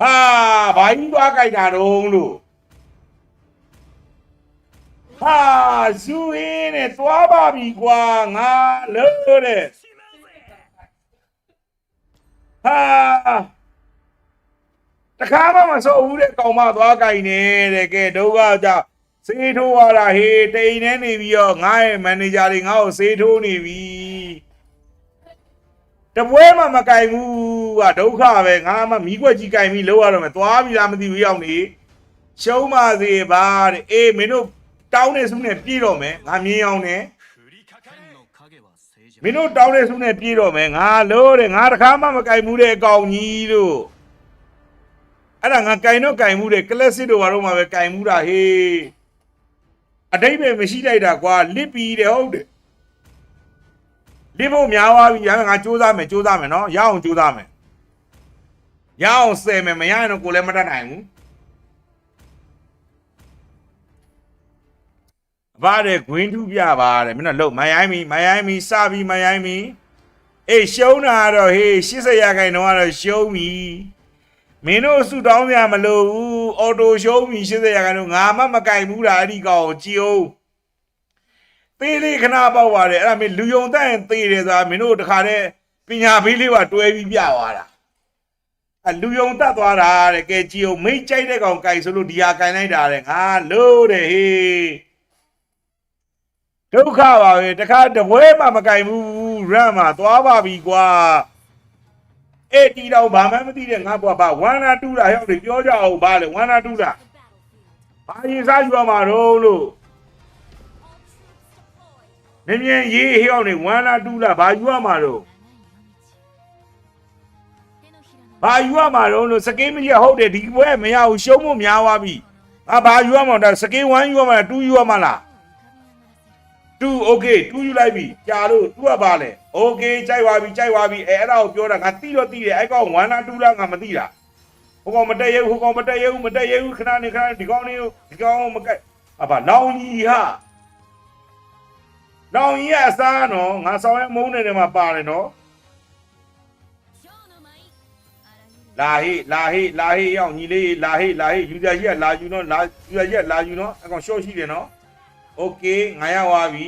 ဟာဘာကြီးသွားကြိုက်တာတုံးလို့ဟာဇူရင်းနဲ့သွားပါပြီကွာငါလို့တဲ့ဟာတခါမှမစိုးဘူးတဲ့ကောင်မသွားကြိုက်နေတဲ့ကဲဒုက္ခကြောင့်စေးထိုးရတာဟေးတိန်နေနေပြီးတော့ငါ့ရဲ့မန်နေဂျာတွေငါ့ကိုစေးထိုးနေပြီ တပွဲမှမကင်ဘူးကဒုက္ခပဲငါမှမီးခွက်ကြီးကင်ပြီးလောက်ရတော့မယ်သွားပြီလားမသိဘူးရောက်နေရှုံးပါစေပါတဲ့အေးမင်းတို့တောင်းနေစုနဲ့ပြေးတော့မယ်ငါမြင်အောင်နဲ့မင်းတို့တောင်းနေစုနဲ့ပြေးတော့မယ်ငါလို့တဲ့ငါတခါမှမကင်ဘူးတဲ့အကောင်ကြီးလို့အဲ့ဒါငါကင်တော့ကင်မှုတဲ့ကလစစ်တို့ဘာလို့မှပဲကင်မှုတာဟေးအတိတ်ပဲမရှိလိုက်တာကွာလစ်ပြီးတယ်ဟုတ်တယ် လစ်ဖို့များသွားပြီရငါစူးစမ်းမယ်စူးစမ်းမယ်နော်ရအောင်စူးစမ်းမယ်ရအောင်ဆယ်မယ်မရရင်တော့ကိုလည်းမတတ်နိုင်ဘူးအဘတဲ့ဂွင်းထူးပြပါတဲ့မင်းတို့လို့မရိုင်းမီမရိုင်းမီစပြီးမရိုင်းမီအေးရှုံးတာကတော့ဟေး80ရာခိုင်နှုန်းကတော့ရှုံးပြီမင်းတို့ဆူတောင်းပြမလို့ဘူးအော်တိုရှုံးပြီ80ရာခိုင်နှုန်းငါမှမကင်ဘူးလားအဲ့ဒီကောင်ကိုကြည်အောင် သေးလေးခဏပေါက်ပါတယ်အဲ့ဒါမင်းလူယုံတက်ရင်သေးတယ်ဆိုတာမင်းတို့တခါတည်းပညာဘေးလေးပါတွဲပြီးပြသွားတာအလူယုံတက်သွားတာတဲ့ကဲကြည်အောင်မိတ်ကြိုက်တဲ့ကောင်ကြိုက်ဆိုလို့ဒီဟာကြိုင်လိုက်တာတဲ့ငါလို့တဲ့ဟေးဒုက္ခပါပဲတခါတပွဲမှမကြိုင်ဘူးရမ်းမှာသွားပါပြီကွာအဲ့တီတော့ဘာမှမသိတဲ့ငါဘွားဘာဝန္နာတူတာဟဲ့တွေပြောကြအောင်ဘာလဲဝန္နာတူတာဘာရင်စားယူရမှာတော့လို့ မြင်မြင်ရေးဟောင်းနေဝမ်းလာတူးလာဘာယူရမှာတော့ဘာယူရမှာတော့လို့စကင်းမကြီးဟုတ်တယ်ဒီဘွဲမရဘူးရှုံးဖို့များသွားပြီအာဘာယူရမှာဒါစကင်း1ယူရမှာ2ယူရမှာလား2 okay 2ယူလိုက်ပြီကြာလို့2ကပါလေ okay ကြိုက်သွားပြီကြိုက်သွားပြီအဲအဲ့ဒါကိုပြောတာငါတိတော့တိတယ်အဲ့ကောင်ဝမ်းလာတူးလာငါမသိတာဟိုကောင်မတက်ရဘူးဟိုကောင်မတက်ရဘူးမတက်ရဘူးခဏနေခဏနေဒီကောင်နေဒီကောင်မကက်အဘာလောင်ကြီးဟာ လောင်ကြီးကအစားနော်ငါဆောင်ရမုန်းနေတယ်မှာပါတယ်နော်လာဟေးလာဟေးလာဟေးရောက်ညီလေးလာဟေးလာဟေးယူဇာကြီးကလာယူနော်လာယူဇာကြီးကလာယူနော်အကောင်ရှော့ရှိတယ်နော်โอเคငါရောက်သွားပြီ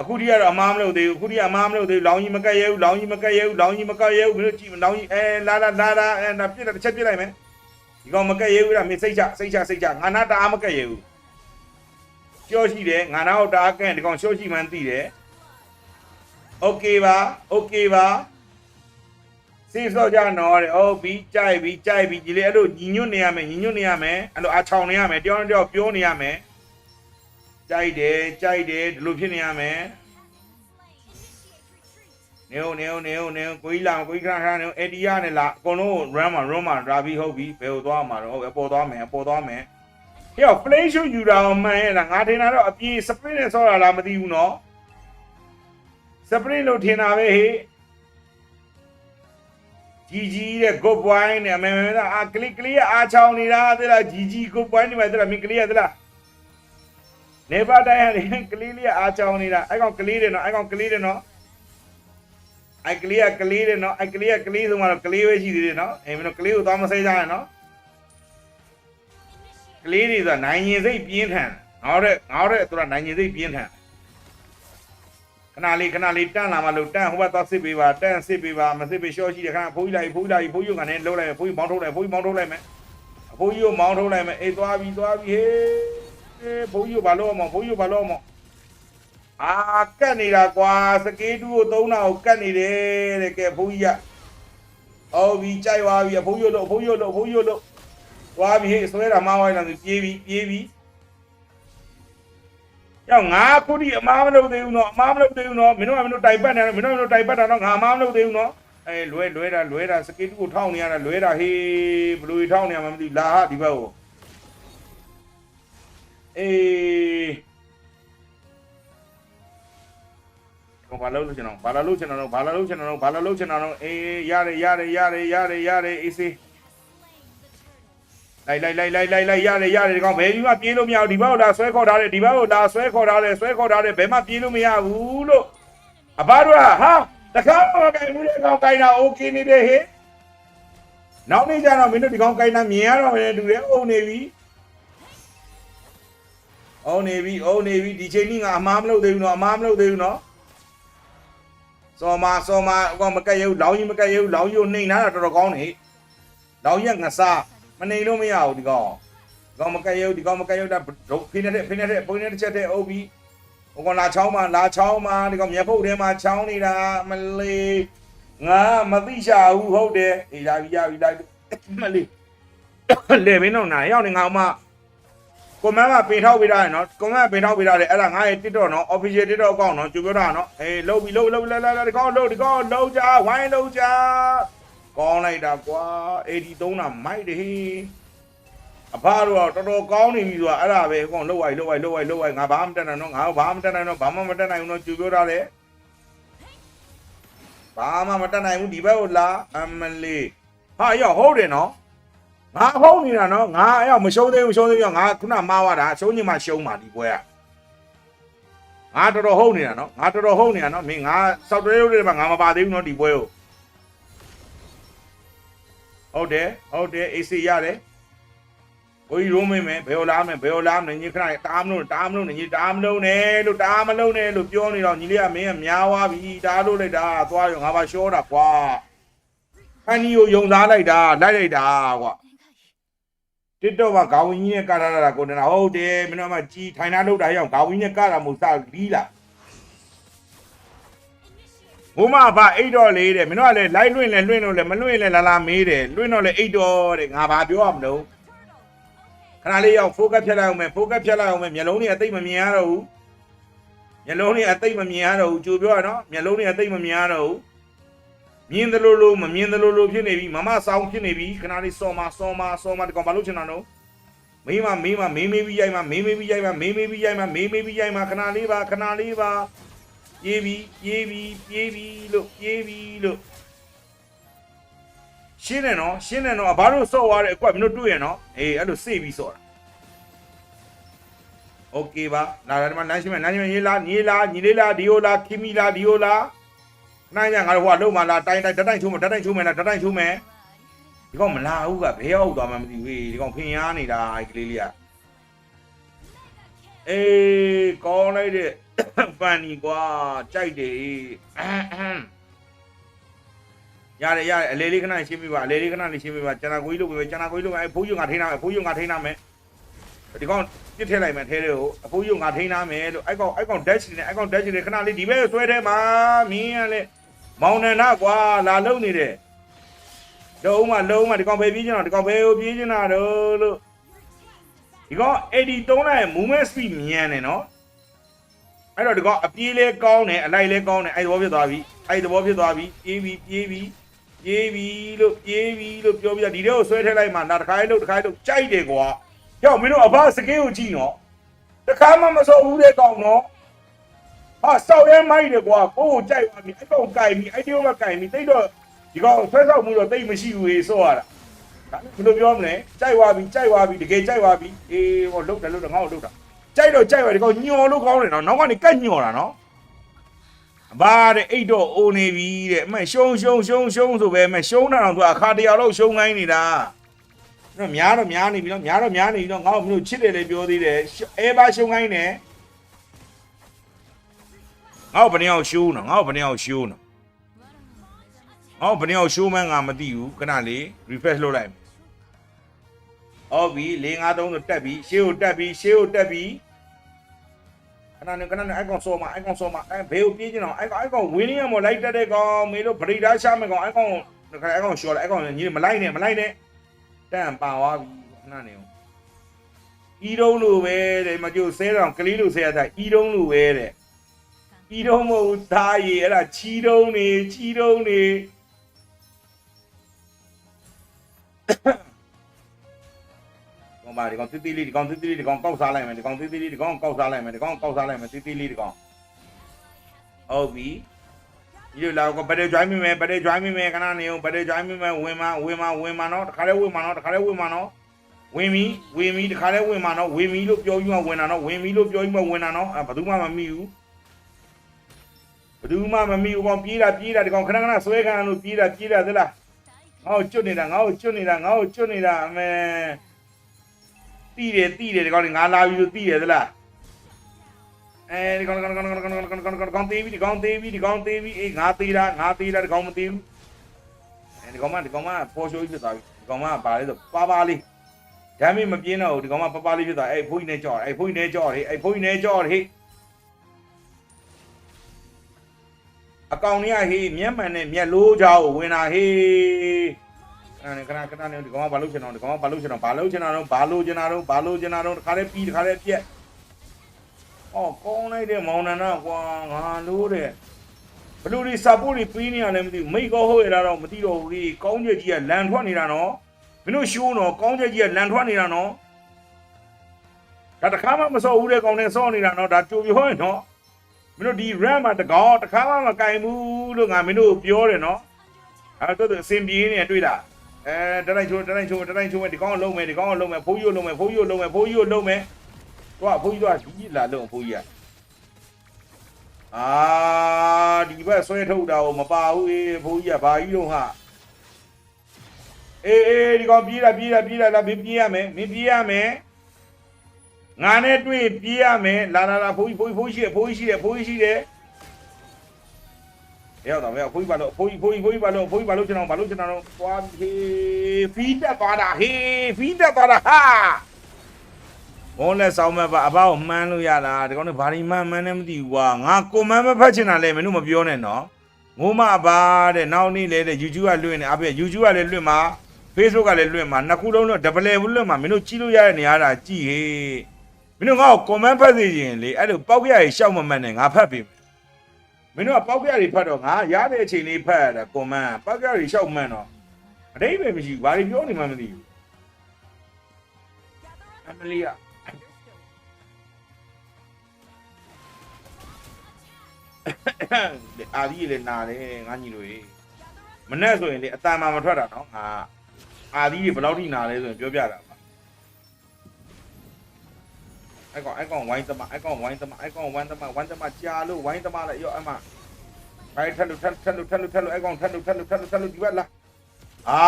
အခုတည်းကတော့အမားမလုပ်သေးဘူးအခုတည်းကအမားမလုပ်သေးဘူးလောင်ကြီးမကက်ရဲဘူးလောင်ကြီးမကက်ရဲဘူးလောင်ကြီးမကက်ရဲဘူးမင်းတို့ကြည့်လောင်ကြီးအဲလာလာလာလာအဲနာပြစ်တစ်ချက်ပြစ်လိုက်မယ်ဒီကောင်မကက်ရဲဘူးလားမင်းစိတ်ချစိတ်ချစိတ်ချငါနာတအားမကက်ရဲဘူး ရှော့ရှိတယ်ငါနောက်တားကန့်ဒီကောင်ရှော့ရှိမှန်းသိတယ်โอเคပါโอเคပါစေးစောကြနော်တဲ့ဟုတ်ပြီကြိုက်ပြီကြိုက်ပြီဒီလေအဲ့လိုညီညွတ်နေရမယ်ညီညွတ်နေရမယ်အဲ့လိုအချောင်နေရမယ်တယောက်နဲ့တယောက်ပြောနေရမယ်ကြိုက်တယ်ကြိုက်တယ်ဒီလိုဖြစ်နေရမယ်နေဦးနေဦးနေဦးနေဦးကိုကြီးလာကိုကြီးခဏခဏနေဦးအေဒီယာနဲ့လာအကုန်လုံး run မှာ run မှာ drive ဟုတ်ပြီဘယ်ကိုသွားမှာတော့ဟုတ်အပေါ်သွားမယ်အပေါ်သွားမယ် ဟဲ့ play show ယူတာအောင်မှန်ရဲ့လားငါထင်တာတော့အပြေး sprint နဲ့ဆောတာလားမသိဘူးနော် sprint လို့ထင်တာပဲဟေးဂျီဂျီတဲ့ good point နဲ့အမေမေအာကလစ်ကလစ်အားချောင်းနေတာတဲ့လားဂျီဂျီ good point ဒီမှာတဲ့လားမင်းကလစ်ရတဲ့လားနေပါတိုင်းရတယ်ကလေးလေးအားချောင်းနေတာအဲ့ကောင်ကလေးတယ်နော်အဲ့ကောင်ကလေးတယ်နော်အဲ့ကလေးကကလေးတယ်နော်အဲ့ကလေးကကလေးဆိုမှတော့ကလေးပဲရှိသေးတယ်နော်အဲ့မင်းတို့ကလေးကိုသွားမဆဲကြရနော် ကလေးတွေဆိုတာနိုင်ရင်စိတ်ပြင်းထန်ငေါတဲ့ငေါတဲ့သူကနိုင်ရင်စိတ်ပြင်းထန်ခဏလေးခဏလေးတန့်လာမှလို့တန့်ဟိုဘက်သွားစစ်ပေးပါတန့်စစ်ပေးပါမစစ်ပေးရှော့ရှိတယ်ခဏဖိုးကြီးလိုက်ဖိုးကြီးလိုက်ဖိုးကြီးကနေလှုပ်လိုက်မယ်ဖိုးကြီးမောင်းထုတ်လိုက်ဖိုးကြီးမောင်းထုတ်လိုက်မယ်အဖိုးကြီးကိုမောင်းထုတ်လိုက်မယ်အေးသွားပြီသွားပြီဟေးဖိုးကြီးကိုဘာလို့အောင်ဖိုးကြီးကိုဘာလို့အောင်အာကတ်နေတာကွာစကေးတူကိုသုံးတာကိုကတ်နေတယ်တဲ့ကဲဖိုးကြီးကအော်ပြီကြိုက်သွားပြီအဖိုးကြီးလို့အဖိုးကြီးလို့အဖိုးကြီးလို့ သွားပြီဟေ့ဆွဲတာမှားသွားတယ်ဆိုပြေးပြီပြေးပြီရောက်ငါခုဒီအမားမလုပ်သေးဘူးနော်အမားမလုပ်သေးဘူးနော်မင်းတို့ကမင်းတို့တိုင်ပတ်နေတယ်မင်းတို့ကမင်းတို့တိုင်ပတ်တာတော့ငါအမားမလုပ်သေးဘူးနော်အဲလွဲလွဲတာလွဲတာစကေတူကိုထောင်းနေရတာလွဲတာဟေးဘလူကြီးထောင်းနေရမှမသိဘူးလာဟာဒီဘက်ကိုအေးကောဘာလို့လို့ကျွန်တော်ဘာလို့လို့ကျွန်တော်ဘာလို့လို့ကျွန်တော်ဘာလို့လို့ကျွန်တော်အေးရတယ်ရတယ်ရတယ်ရတယ်ရတယ်အေးစေး လိုက်လိုက်လိုက်လိုက်လိုက်လိုက်ရတယ်ရတယ်ဒီကောင်ဘယ်ပြီးမှပြေးလို့မရဘူးဒီဘက်ကိုလာဆွဲခေါ်ထားတယ်ဒီဘက်ကိုလာဆွဲခေါ်ထားတယ်ဆွဲခေါ်ထားတယ်ဘယ်မှပြေးလို့မရဘူးလို့အဘတို့ကဟာတခါမှကင်မှုတဲ့ကောင်ကင်တာ okay နေတယ်ဟေ့နောက်နေ့ကျတော့မင်းတို့ဒီကောင်ကင်တာမြင်ရတော့မယ်တူတယ်အုံနေပြီအုံနေပြီအုံနေပြီဒီချိန်ကြီးငါအမားမလုပ်သေးဘူးနော်အမားမလုပ်သေးဘူးနော်စော်မာစော်မာဟိုကမကက်ရုပ်လောင်းကြီးမကက်ရုပ်လောင်းကြီးနှိမ်ထားတာတော်တော်ကောင်းနေဟေ့လောင်းကြီးကငါစား မနှိမ်လို့မရဘူးဒီကောင်ဒီကောင်မကက်ရဘူးဒီကောင်မကက်ရဘူးဒါဖိနေတဲ့ဖိနေတဲ့ပုံနေတဲ့ချက်တဲ့အုပ်ပြီးဟိုကောင်လာချောင်းမှာလာချောင်းမှာဒီကောင်မျက်ဖုတ်ထဲမှာချောင်းနေတာမလေးငါမသိရှာဘူးဟုတ်တယ်အေးလာပြီရပြီလိုက်မလေးလေမင်းတို့နာရောက်နေငါအမကွန်မန့်မှာပင်ထောက်ပေးထားရနော်ကွန်မန့်ပင်ထောက်ပေးထားတယ်အဲ့ဒါငါရဲ့ TikTok နော် official TikTok အကောင့်နော်ကြိုပြောတာနော်အေးလှုပ်ပြီလှုပ်လှုပ်လှုပ်လှုပ်ဒီကောင်လှုပ်ဒီကောင်လှုပ်ကြဝိုင်းလှုပ်ကြ ကောင်းလိုက်တာကွာ83တာမိုက်တယ်ဟေးအဖတော့တော်တော်ကောင်းနေပြီဆိုတာအဲ့ဒါပဲအကောင်လှုပ်ဝိုင်းလှုပ်ဝိုင်းလှုပ်ဝိုင်းလှုပ်ဝိုင်းငါဘာမှမတက်နိုင်တော့ငါဘာမှမတက်နိုင်တော့ဘာမှမတက်နိုင်ဘူးနော်ကြိုပြောထားတယ်ဘာမှမတတ်နိုင်ဘူးဒီဘက်ကိုလာအမလေးဟာရောက်ဟုတ်တယ်နော်ငါဟုတ်နေတာနော်ငါအဲ့ရောက်မရှုံးသေးဘူးရှုံးသေးဘူးငါခုနမှားသွားတာရှုံးညင်မှရှုံးပါဒီပွဲကငါတော်တော်ဟုတ်နေတာနော်ငါတော်တော်ဟုတ်နေတာနော်မင်းငါစောက်တဲရုပ်တွေမှာငါမပါသေးဘူးနော်ဒီပွဲကို ဟုတ်တယ်ဟုတ်တယ်အေးစီရတယ်ကိုကြီးရုံးမင်းမယ်ဘယ်လိုလားမယ်ဘယ်လိုလားမယ်ညီခဏတားမလို့တားမလို့ညီတားမလို့နဲ့လို့တားမလို့နဲ့လို့ပြောနေတော့ညီလေးကမင်းကများသွားပြီတားလို့လိုက်တာသွားရောငါပါရှောတာကွာခန်းကြီးကိုယုံသားလိုက်တာလိုက်လိုက်တာကွာတစ်တော့ကဂါဝင်းကြီးနဲ့ကတာတာကိုနေတာဟုတ်တယ်မင်းတို့ကကြီးထိုင်တာလို့တာရောက်ဂါဝင်းနဲ့ကတာမို့စလီးလာ ဘုမဘာအိတ်တော့လေးတဲ့မင်းတို့ကလည်းလိုက်လွင့်လဲလွင့်လို့လဲမလွင့်လဲလာလာမေးတယ်လွင့်တော့လဲအိတ်တော့တဲ့ငါဘာပြောရမလို့ခဏလေးရောက် focus ဖြတ်လိုက်အောင်မယ် focus ဖြတ်လိုက်အောင်မယ်မျက်လုံးတွေအသိမမြင်ရတော့ဘူးမျက်လုံးတွေအသိမမြင်ရတော့ဘူးကြိုပြောရနော်မျက်လုံးတွေအသိမမြင်ရတော့ဘူးမြင်တယ်လို့လို့မမြင်တယ်လို့လို့ဖြစ်နေပြီမမဆောင်ဖြစ်နေပြီခဏလေးစောမစောမစောမဒီကောင်ဘာလို့ချင်တာနော်မေးမမေးမမေးမေးပြီးရိုက်မမေးမေးပြီးရိုက်မမေးမေးပြီးရိုက်မမေးမေးပြီးရိုက်မခဏလေးပါခဏလေးပါ ပြေးပြီပြေးပြီပြေးပြီလို့ပြေးပြီလို့ရှင်းတယ်နော်ရှင်းတယ်နော်ဘာလို့စော့သွားတယ်အကွက်မင်းတို့တွေ့ရနော်အေးအဲ့လိုစေ့ပြီးစော့တာ โอเคပါလာတယ်မှာနန်းရှိမယ်နန်းရှိမယ်ရေးလားညီလားညီလေးလားဒီယိုလားခီမီလားဒီယိုလားခဏညငါတို့ဟိုကလုံးမလားတိုင်းတိုင်းတတိုင်းချိုးမယ်တတိုင်းချိုးမယ်လားတတိုင်းချိုးမယ်ဒီကောင်မလာဘူးကဘဲရောက်သွားမှမသိဘူးဟေးဒီကောင်ဖင်ရနေတာအဲ့ကလေးလေးကအေးကောင်းလိုက်တဲ့ ဖန်နီကွာကြိုက်တယ်အမ်အမ်ရတယ်ရတယ်အလေးလေးခဏရှင်းပြပါအလေးလေးခဏလေးရှင်းပြပါကျန်တာကိုကြီးလုပ်ပဲကျန်တာကိုကြီးလုပ်အဲ့ဖိုးယုံငါထိန်းထားမယ်ဖိုးယုံငါထိန်းထားမယ်ဒီကောင်ပြစ်ထည့်လိုက်မယ်ထဲတွေကိုအဖိုးကြီးကငါထိန်းထားမယ်လို့အဲ့ကောင်အဲ့ကောင် dash နေအဲ့ကောင် dash နေခဏလေးဒီဘက်ဆွဲထဲမှာမင်းကလည်းမောင်နန္ဒကွာလာလုံနေတယ်လုံးမလုံးမဒီကောင်ပဲပြေးချင်တာဒီကောင်ပဲပြေးချင်တာတော့လို့ဒီကောင်83လိုက် movement speed မြန်တယ်နော် အဲ့တော့ဒီကောင်အပြေးလဲကောင်းတယ်အလိုက်လဲကောင်းတယ်အဲ့သဘောဖြစ်သွားပြီအဲ့သဘောဖြစ်သွားပြီပြေးပြီပြေးပြီပြေးပြီလို့ပြေးပြီလို့ပြောပြဒီတဲ့ကိုဆွဲထည့်လိုက်မှနောက်တစ်ခါလေးလို့တစ်ခါလေးလို့ကြိုက်တယ်ကွာကြောက်မင်းတို့အဘစကေးကိုကြည့်နော်တခါမှမစောဘူးတဲ့ကောင်နော်ဟာစောက်ရဲမိုက်တယ်ကွာကိုကိုကြိုက်ပါပြီအဲ့ကောင်ကြိုက်ပြီအဲ့ဒီကကြိုက်ပြီတိတ်တော့ဒီကောင်ဆွဲဆောက်မှုတော့တိတ်မရှိဘူးဟေးစောရတာဒါလည်းဘယ်လိုပြောမလဲကြိုက်သွားပြီကြိုက်သွားပြီတကယ်ကြိုက်သွားပြီအေးဟောလုတ်တယ်လုတ်တယ်ငါ့ကိုလုတ်တာ ကြိုက်တော့ကြိုက်ပါဒီကောင်ညော်လို့ကောင်းတယ်နော်နောက်ကနေကတ်ညော်တာနော်အဘာတဲ့အိတ်တော့အိုနေပြီတဲ့အမေရှုံးရှုံးရှုံးရှုံးဆိုပဲအမေရှုံးတာတော့သူအခါတရာတော့ရှုံးခိုင်းနေတာတော့များတော့များနေပြီတော့များတော့များနေပြီတော့ငါ့ကိုမျိုးချစ်တယ်လေပြောသေးတယ်အဲဘာရှုံခိုင်းနေငါ့ကိုဘယ်နှယောက်ရှိုးနော်ငါ့ကိုဘယ်နှယောက်ရှိုးနော်ငါ့ကိုဘယ်နှယောက်ရှိုးမှန်းငါမသိဘူးခဏလေး refresh လုပ်လိုက် ဟုတ်ပြီ၄၅3ဆိုတက်ပြီရှေးကိုတက်ပြီရှေးကိုတက်ပြီခဏနေခဏနေအိုင်ကွန်ဆောမအိုင်ကွန်ဆောမအဲဘေးကိုပြေးကြည့်အောင်အိုင်ကွန်အိုင်ကွန်ဝင်းနေရမလိုက်တက်တဲ့ကောင်မေလို့ဗရိဒါရှာမယ်ကောင်အိုင်ကွန်ခဏအိုင်ကွန်ရှော်လိုက်အိုင်ကွန်ညီမလိုက်နဲ့မလိုက်နဲ့တန့်ပါသွားပြီခဏနေအောင်ဤတုံးလိုပဲတဲ့မကြိုဆဲတောင်ကလေးလိုဆဲရတာဤတုံးလိုပဲတဲ့ဤတုံးမဟုတ်သားရည်အဲ့ဒါချီတုံးနေချီတုံးနေ ကောင်ပါဒီကောင်တိတိလေးဒီကောင်တိတိလေးဒီကောင်ကောက်စားလိုက်မယ်ဒီကောင်တိတိလေးဒီကောင်ကောက်စားလိုက်မယ်ဒီကောင်ကောက်စားလိုက်မယ်တိတိလေးဒီကောင်ဟုတ်ပြီဒီလိုလာကဘယ်လို join မိမယ်ဘယ်လို join မိမယ်ခဏနေအောင်ဘယ်လို join မိမယ်ဝင်မဝင်မဝင်မနော်တခါလေးဝင်မနော်တခါလေးဝင်မနော်ဝင်ပြီဝင်ပြီတခါလေးဝင်မနော်ဝင်ပြီလို့ပြောပြီးမှဝင်တာနော်ဝင်ပြီလို့ပြောပြီးမှဝင်တာနော်အဲဘယ်သူမှမမိဘူးဘယ်သူမှမမိဘူးကောင်ပြေးတာပြေးတာဒီကောင်ခဏခဏဆွဲခံလို့ပြေးတာပြေးတာသလားငါ့ကိုကျွတ်နေတာငါ့ကိုကျွတ်နေတာငါ့ကိုကျွတ်နေတာအမေ တီးတယ်တီးတယ်ဒီကောင်လေးငါလာပြီလို့တီးတယ်သလားအဲဒီကောင်ကောင်ကောင်ကောင်ကောင်ကောင်ကောင်ကောင်ကောင်သေးပြီဒီကောင်သေးပြီဒီကောင်သေးပြီအေးငါသေးတာငါသေးတာဒီကောင်မသေးဘူးအဲဒီကောင်မဒီကောင်မပေါ်ရှိုးကြီးဖြစ်သွားပြီဒီကောင်မပါလေဆိုပါပါလေးဓာမီမပြင်းတော့ဘူးဒီကောင်မပါပါလေးဖြစ်သွားအဲ့ဖိုးကြီးနဲ့ကြော့အဲ့ဖိုးကြီးနဲ့ကြော့ဟေးအဲ့ဖိုးကြီးနဲ့ကြော့ဟေးအကောင်ကြီးကဟေးမျက်မှန်နဲ့မျက်လိုးကြောကိုဝင်တာဟေး ခဏနေခဏခဏနေဒီကောင်ကဘာလို့ချင်တော့ဒီကောင်ကဘာလို့ချင်တော့ဘာလို့ချင်တာတော့ဘာလို့ချင်တာတော့ဘာလို့ချင်တာတော့တခါလေးပြီးတခါလေးပြက်အော်ကောင်းလိုက်တဲ့မောင်နှံတော့ကွာငါလို့တဲ့ဘလူတွေစာပို့တွေပေးနေရလဲမသိဘူးမိကောဟုတ်ရတာတော့မသိတော့ဘူးလေကောင်းချက်ကြီးကလန်ထွက်နေတာနော်မင်းတို့ရှိုးနော်ကောင်းချက်ကြီးကလန်ထွက်နေတာနော်ဒါတခါမှမစော့ဘူးတဲ့ကောင်နဲ့စော့နေတာနော်ဒါကြိုပြောရင်နော်မင်းတို့ဒီ RAM မှာတကောင်တစ်ခါမှမကင်ဘူးလို့ငါမင်းတို့ပြောတယ်နော်အဲ့တော့အစင်ပြေးနေတွေ့တာ အဲတတိုင်းချိုးတတိုင်းချိုးတတိုင်းချိုးဒီကောင်လုံးမယ်ဒီကောင်လုံးမယ်ဖိုးကြီးကိုလုံးမယ်ဖိုးကြီးကိုလုံးမယ်ဖိုးကြီးကိုလုံးမယ်တော့ဖိုးကြီးတော့ဒီလာလုံးဖိုးကြီးကအာဒီဘက်ဆွဲထုတ်တာကိုမပါဘူးအေးဖိုးကြီးကဘာကြီးတော့ဟာအေးအေးဒီကောင်ပြေးတာပြေးတာပြေးတာလာပြေးပြေးရမယ်မင်းပြေးရမယ်ငါနဲ့တွေ့ပြေးရမယ်လာလာလာဖိုးကြီးဖိုးကြီးဖိုးကြီးရှိတယ်ဖိုးကြီးရှိတယ်ဖိုးကြီးရှိတယ် ရောက်တော့မရောက်ဖိုးကြီးပါလို့ဖိုးကြီးဖိုးကြီးဖိုးကြီးပါလို့ဖိုးကြီးပါလို့ကျွန်တော်ပါလို့ကျွန်တော်သွားဟေးဖီးတက်သွားတာဟေးဖီးတက်သွားတာဟာဘုံလက်ဆောင်မဲ့ပါအဘောက်မှန်းလို့ရတာဒီကောင်ကဘာဒီမှန်းမှန်းနေမသိဘူးကွာငါကိုမန်းမဖတ်ချင်တာလဲမင်းတို့မပြောနဲ့နော်ငိုမပါတဲ့နောက်နေ့လဲတဲ့ YouTube ကလွှင့်နေအဖေ YouTube ကလည်းလွှင့်မှာ Facebook ကလည်းလွှင့်မှာနှစ်ခုလုံးတော့ double ဘူးလွှင့်မှာမင်းတို့ကြည့်လို့ရတဲ့နေရာတာကြည့်ဟေးမင်းတို့ငါ့ကို comment ဖတ်စီရင်လေအဲ့လိုပောက်ကြရည်ရှောက်မမှန်နဲ့ငါဖတ်ပြီ မင်းတို့ကပောက်ကြရည်ဖတ်တော့ငါရတဲ့အချိန်လေးဖတ်ရတာ comment ပောက်ကြရည်ရှောက်မှန်တော့အတိတ်ပဲမရှိဘူးဘာတွေပြောနေမှမသိဘူးအမလီယာအာဒီလေနာတယ်ငါညီတို့ရေမနဲ့ဆိုရင်လေအတန်မှမထွက်တာနော်ငါအာဒီဘယ်လောက်ထိနာလဲဆိုရင်ပြောပြတာ ပါအဲ့ကောင်အဲ့ကောင်ဝိုင်းသမားအဲ့ကောင်ဝိုင်းသမားအဲ့ကောင်ဝိုင်းသမားဝိုင်းသမားကြာလို့ဝိုင်းသမားလည်းရောအမဘိုင်းထက်လို့ထက်ထက်လို့ထက်လို့ထက်လို့အဲ့ကောင်ထက်လို့ထက်လို့ထက်လို့ထက်လို့ဒီဘက်လာအာ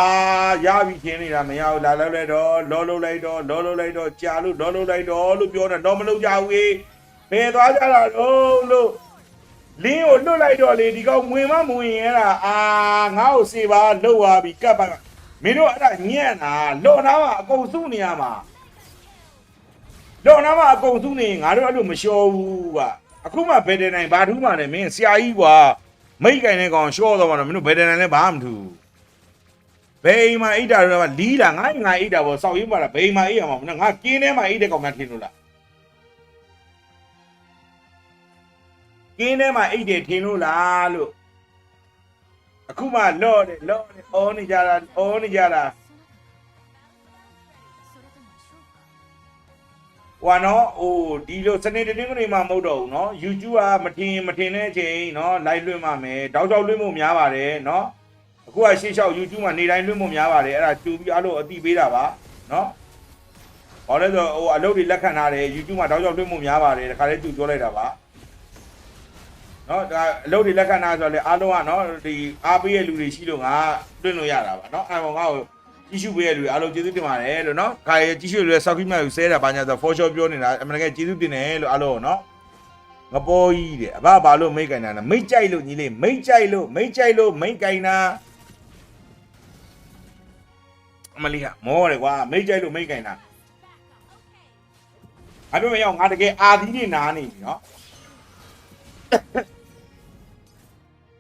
ရပြီခင်းနေတာမရဘူးလာလောက်လိုက်တော့လောလုံးလိုက်တော့လောလုံးလိုက်တော့ကြာလို့လောလုံးလိုက်တော့လို့ပြောတာတော့မလုပ်ကြဘူးေးဘယ်သွားကြတာတော့လို့လင်းကိုလွတ်လိုက်တော့လေဒီကောင်ဝင်မမဝင်ရတာအာငါ့ကိုစေပါလှုပ်သွားပြီကပ်ပါမင်းတို့အဲ့ဒါညံ့တာလွတ်သားမှာအကုန်စုနေရမှာ တော့နာမအကုန်စုနေငါတို့အဲ့လိုမလျှော်ဘူးကအခုမှဘယ်တယ်နိုင်ဘာထူးမှလည်းမင်းဆရာကြီးကွာမိတ်ကင်တဲ့ကောင်လျှော့တော့မှတော့မင်းတို့ဘယ်တယ်နိုင်လဲဘာမှမထူးဘယ်အိမ်မှာအိတ်တာတော့လီးတာငါငါအိတ်တာပေါ့စောက်ရင်းပါလားဘယ်အိမ်မှာအိတ်ရမှာမင်းငါကင်းထဲမှာအိတ်တဲ့ကောင်များထင်လို့လားကင်းထဲမှာအိတ်တယ်ထင်လို့လားလို့အခုမှလော့တယ်လော့တယ်အော်နေကြတာအော်နေကြတာ ဟိုကနော်ဟိုဒီလိုစနေတနင်္ဂနွေမှမဟုတ်တော့ဘူးနော် YouTube ကမထင်မထင်တဲ့အချိန်နော် live လွှင့်မှမယ်တောက်တောက်လွှင့်မှုများပါတယ်နော်အခုကရှေ့လျှောက် YouTube မှာနေတိုင်းလွှင့်မှုများပါတယ်အဲ့ဒါကြိုပြီးအားလို့အတိပေးတာပါနော်ဘာလဲဆိုဟိုအလုပ်တွေလက်ခံထားတယ် YouTube မှာတောက်တောက်လွှင့်မှုများပါတယ်တခါလေးသူပြောလိုက်တာပါနော်ဒါအလုပ်တွေလက်ခံထားဆိုတော့လေအားလုံးကနော်ဒီအားပေးရဲ့လူတွေရှိလို့ငါလွှင့်လို့ရတာပါနော်အဲ့ဘောငါ့ကို ကြီးစုပေးရလူအားလုံးကျေးဇူးတင်ပါတယ်လို့နော်ခါရကြီးစုလူဆောက်ခိမကိုဆဲတာဘာညာဆို for sure ပြောနေတာအမှန်တကယ်ကျေးဇူးတင်တယ်လို့အားလုံးနော်ငပေါ်ကြီးတဲ့အဘဘာလို့မိတ်ကင်တာလဲမိတ်ကြိုက်လို့ညီလေးမိတ်ကြိုက်လို့မိတ်ကြိုက်လို့မိတ်ကင်တာအမလီကမောတယ်ကွာမိတ်ကြိုက်လို့မိတ်ကင်တာအပြောမရအောင်ငါတကယ်အာသီးနေနားနေပြီနော်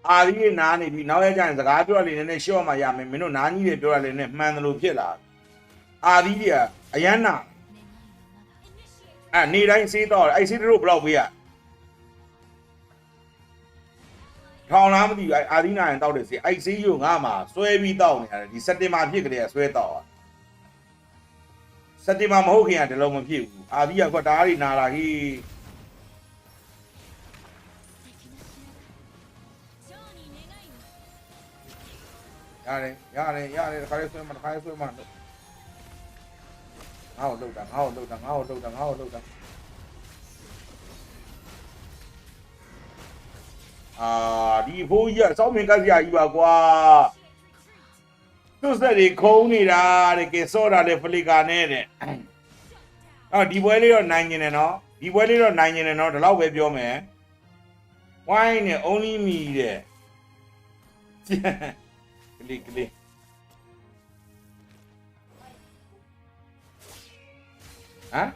အာဒီကနားနေပြီနောက်ရကျရင်စကားပြောရလေနည်းနည်းရှော့မှရမယ်မင်းတို့နားကြီးတွေပြောရလေနည်းမှန်တယ်လို့ဖြစ်လာအာဒီတွေကအရန်နာအဲ့နေတိုင်းစေးတော့အဲ့စေးတို့ဘယ်လောက်ပေးရထောင်လားမသိဘူးအဲ့အာဒီနာရင်တောက်တယ်စေးအဲ့စေးရုံငါမှာဆွဲပြီးတောက်နေရတယ်ဒီစက်တင်ဘာဖြစ်ကလေးကဆွဲတောက်อ่ะစက်တင်ဘာမဟုတ်ခင်ကဒီလုံးမဖြစ်ဘူးအာဒီကကွာတားရီနာလာဟိ ရတယ်ရတယ်ရတယ်တခါလေးဆွဲမှာတခါလေးဆွဲမှာလို့ငါ့ကိုလှုပ်တာငါ့ကိုလှုပ်တာငါ့ကိုလှုပ်တာငါ့ကိုလှုပ်တာအာဒီဖိုးကြီးကစောင်းမင်ကတ်စရာကြီးပါကွာသူ့ဆက်တွေခုံးနေတာတဲ့ကဲစောတာလေဖလီကာနဲ့တဲ့အော်ဒီပွဲလေးတော့နိုင်နေတယ်နော်ဒီပွဲလေးတော့နိုင်နေတယ်နော်ဒီလောက်ပဲပြောမယ်ဝိုင်းနဲ့ only me တဲ့ ကလီကလီဟမ်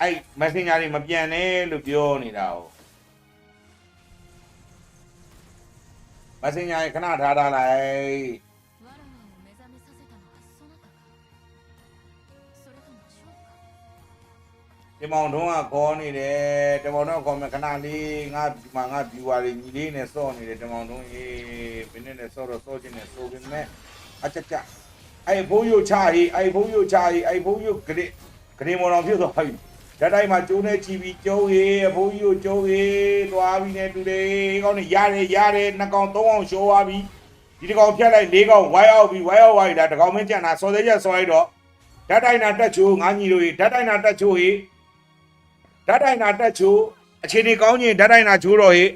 အဲ့ messenger တွေမပြန်နဲ့လို့ပြောနေတာ哦 messenger တွေခဏထားထားလိုက် ဒီမောင်တုံးကခေါ်နေတယ်ဒီမောင်တုံးကခေါ်မယ်ခဏလေးငါဒီမှာငါ viewer တွေညီလေးနဲ့စော့နေတယ်ဒီမောင်တုံးရေဘယ်နဲ့လဲစော့တော့စော့ခြင်းနဲ့ဆိုပေမဲ့အချက်ချက်အဲ့ဘုံယိုချဟေးအဲ့ဘုံယိုချဟေးအဲ့ဘုံယိုဂရေဂရေမောင်တော်ဖြစ်သွားပြီဓာတ်တိုင်းမှာကျိုးနေချီပြီးကျုံးဟေးဘုံယိုကျုံးဟေးသွားပြီးနေတူတယ်ကောင်းနေရတယ်ရတယ်နှစ်ကောင်သုံးကောင်ရှိုးသွားပြီဒီတစ်ကောင်ဖြတ်လိုက်လေးကောင်ဝိုင်းအောင်ပြီးဝိုင်းအောင်ဝိုင်းတာတစ်ကောင်မင်းကြံတာစော်သေးချက်စော်လိုက်တော့ဓာတ်တိုင်းနာတက်ချိုးငါညီတို့ရေဓာတ်တိုင်းနာတက်ချိုးဟေး ဓာတ်တိုင်းနာတက်ချိုးအခြေအနေကောင်းရင်ဓာတ်တိုင်းနာချိုးတော့ဟေ့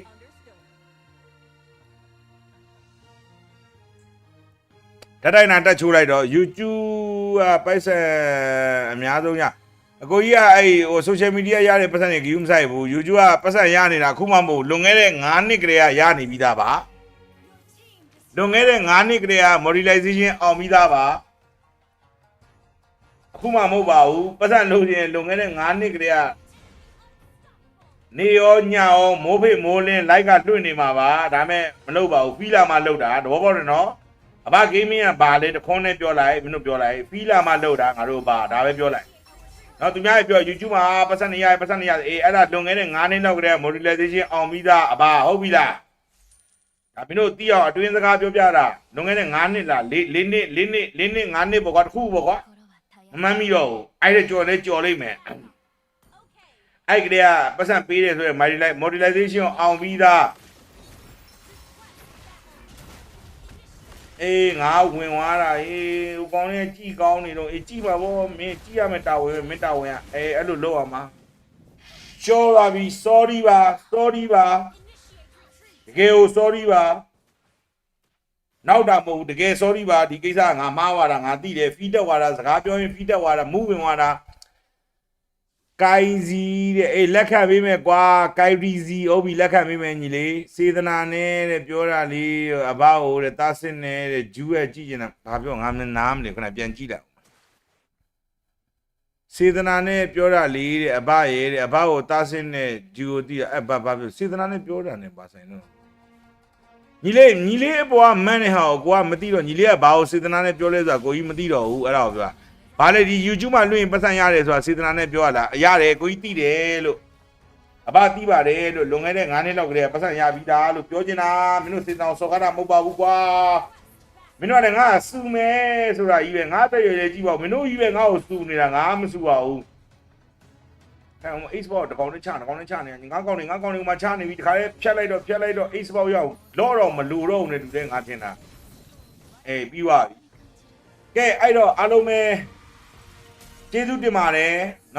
ဓာတ်တိုင်းနာတက်ချိုးလိုက်တော့ YouTube ကပိုက်ဆံအများဆုံးရအကိုကြီးကအဲ့ဟို social media ရတဲ့ပတ်စံတွေဂီယူမဆိုင်ဘူး YouTube ကပတ်စံရနေတာအခုမှမဟုတ်လွန်ခဲ့တဲ့9နှစ်ကလေးကရနေပြီးသားပါလွန်ခဲ့တဲ့9နှစ်ကလေးက monetization အောင်ပြီးသားပါအခုမှမဟုတ်ပါဘူးပတ်စံလို့ရင်လွန်ခဲ့တဲ့9နှစ်ကလေးက နေရောညရောမိုးဖိမိုးလင်းလိုက်ကလွင့်နေမှာပါဒါမဲ့မလုပ်ပါဘူးဖီလာမှလုပ်တာသဘောပေါက်တယ်နော်အဘဂိမ်းမင်းကဘာလဲတခွန်းနဲ့ပြောလိုက်မင်းတို့ပြောလိုက်ဖီလာမှလုပ်တာငါတို့ဘာဒါပဲပြောလိုက်နော်သူများပြော YouTube မှာပတ်စံနေရပတ်စံနေရအေးအဲ့ဒါလွန်ခဲ့တဲ့9နှစ်လောက်ကတည်းက modularization အောင်ပြီးသားအဘဟုတ်ပြီလားဒါမင်းတို့တိအောင်အတွင်းစကားပြောပြတာလွန်ခဲ့တဲ့9နှစ်လား4နှစ်4နှစ်4နှစ်9နှစ်ပေါ့ကွာတခုပေါ့ကွာမမှန်ပြီတော့အဲ့ဒါကြော်လဲကြော်လိုက်မယ် အဲ့ကလေးကပတ်စံပေးတယ်ဆိုရင် modulation modulation အောင်ပြီးသားအေးငါဝင်သွားတာအေးဟိုကောင်းလေးကြည်ကောင်းနေတော့အေးကြည်ပါဗောမင်းကြည်ရမယ်တာဝန်ပဲမင်းတာဝန်ကအေးအဲ့လိုလုပ်အောင်ပါရှောလာပြီ sorry ပါ sorry ပါတကယ်ကို sorry ပါနောက်တာမဟုတ်ဘူးတကယ် sorry ပါဒီကိစ္စကငါမှားသွားတာငါသိတယ် feedback သွားတာစကားပြောရင် feedback သွားတာ move ဝင်သွားတာ ကိုင်စီတဲ့အေးလက်ခံပေးမယ်ကွာကိုင်ရီစီဟုတ်ပြီလက်ခံပေးမယ်ညီလေးစေတနာနဲ့တဲ့ပြောတာလေးအဘဟိုတဲ့တားစစ်နဲ့တဲ့ဂျူးရဲ့ကြည့်ကျင်တာဘာပြောငါမနားမလဲခဏပြန်ကြည့်လိုက်အောင်စေတနာနဲ့ပြောတာလေးတဲ့အဘရဲ့တဲ့အဘကိုတားစစ်နဲ့ဂျူးကိုတီးတာအဲ့ဘာဘာပြောစေတနာနဲ့ပြောတာနဲ့ပါဆိုင်တော့ညီလေးညီလေးအပေါ်ကမန်းနေဟာကိုကမသိတော့ညီလေးကဘာကိုစေတနာနဲ့ပြောလဲဆိုတာကိုကြီးမသိတော့ဘူးအဲ့ဒါကိုပြောတာ ဘာလဲဒီ YouTube မှာလွှင့်ရင်ပတ်စံရတယ်ဆိုတာစေတနာနဲ့ပြောရလားအရတယ်ကိုကြီးသိတယ်လို့အဘသိပါတယ်လို့လွန်ခဲ့တဲ့9နှစ်လောက်ကလေးကပတ်စံရပြီးသားလို့ပြောချင်တာမင်းတို့စေတနာကိုစော်ကားတာမဟုတ်ပါဘူးကွာမင်းတို့ကလည်းငါစူမယ်ဆိုတာကြီးပဲငါတက်ရွယ်ရွယ်ကြည့်ပါဦးမင်းတို့ကြီးပဲငါ့ကိုစူနေတာငါမစူပါဘူးအဲဟို Xbox တကောင်နဲ့ချတကောင်နဲ့ချနေငါကောင်နေငါကောင်နေမှာချနေပြီတခါလေးဖြတ်လိုက်တော့ဖြတ်လိုက်တော့ Xbox ရောက်လော့တော့မလူတော့ဘူးနဲ့တူတဲ့ငါထင်တာအေးပြီးသွားပြီကဲအဲ့တော့အားလုံးပဲ ကျေးဇူးတင်ပါတယ်